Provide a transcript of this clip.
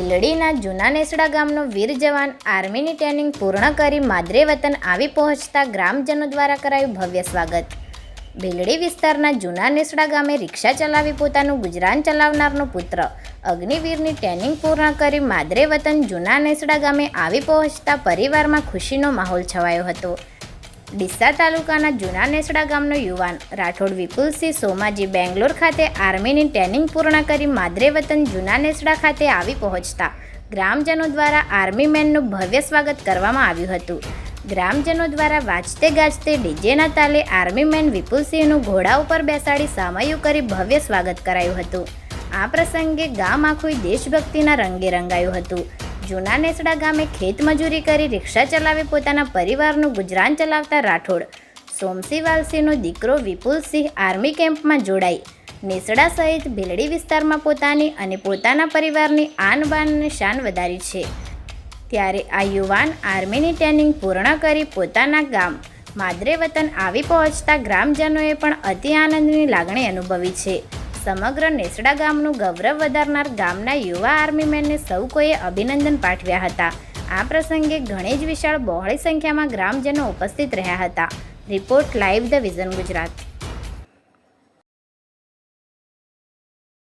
ભીલડીના જૂના નેસડા ગામનો વીર જવાન આર્મીની ટ્રેનિંગ પૂર્ણ કરી માદરે વતન આવી પહોંચતા ગ્રામજનો દ્વારા કરાયું ભવ્ય સ્વાગત. ભીલડી વિસ્તારના જૂના નેસડા ગામે રિક્ષા ચલાવી પોતાનું ગુજરાન ચલાવનારનો પુત્ર અગ્નિવીરની ટ્રેનિંગ પૂર્ણ કરી માદરે વતન જૂના નેસડા ગામે આવી પહોંચતા પરિવારમાં ખુશીનો માહોલ છવાયો હતો. ડીસા તાલુકાના જૂના નેસડા ગામનો યુવાન રાઠોડ વિપુલસિંહ સોમાજી બેંગ્લોર ખાતે આર્મીની ટ્રેનિંગ પૂર્ણ કરી માદરે વતન જૂના નેસડા ખાતે આવી પહોંચતા ગ્રામજનો દ્વારા આર્મી મેનનું ભવ્ય સ્વાગત કરવામાં આવ્યું હતું. ગ્રામજનો દ્વારા વાજતે ગાજતે ડીજેના તાલે આર્મી મેન વિપુલસિંહનું ઘોડા ઉપર બેસાડી સામયું કરી ભવ્ય સ્વાગત કરાયું હતું. આ પ્રસંગે ગામ આખું દેશભક્તિના રંગે રંગાયું હતું. જૂના નેસડા ગામે ખેતમજૂરી કરી રિક્ષા ચલાવી પોતાના પરિવારનું ગુજરાન ચલાવતા રાઠોડ. સોમસી વાલસીનો દીકરો વિપુલસિંહ આર્મી કેમ્પમાં જોડાઈ. નેસડા સહિત ભીલડી વિસ્તારમાં પોતાની અને પોતાના પરિવારની આન બાન શાન વધારી છે. ત્યારે આ યુવાન આર્મીની ટ્રેનિંગ પૂર્ણ કરી પોતાના ગામ માદરે વતન આવી પહોંચતા ગ્રામજનોએ પણ અતિ આનંદની લાગણી અનુભવી છે. સમગ્ર નેસડા ગામનું ગૌરવ વધારનાર ગામના યુવા આર્મીમેનને સૌ કોઈએ અભિનંદન પાઠવ્યા હતા. આ પ્રસંગે ઘણી જ વિશાળ બહોળી સંખ્યામાં ગ્રામજનો ઉપસ્થિત રહ્યા હતા. Report live the vision Gujarat.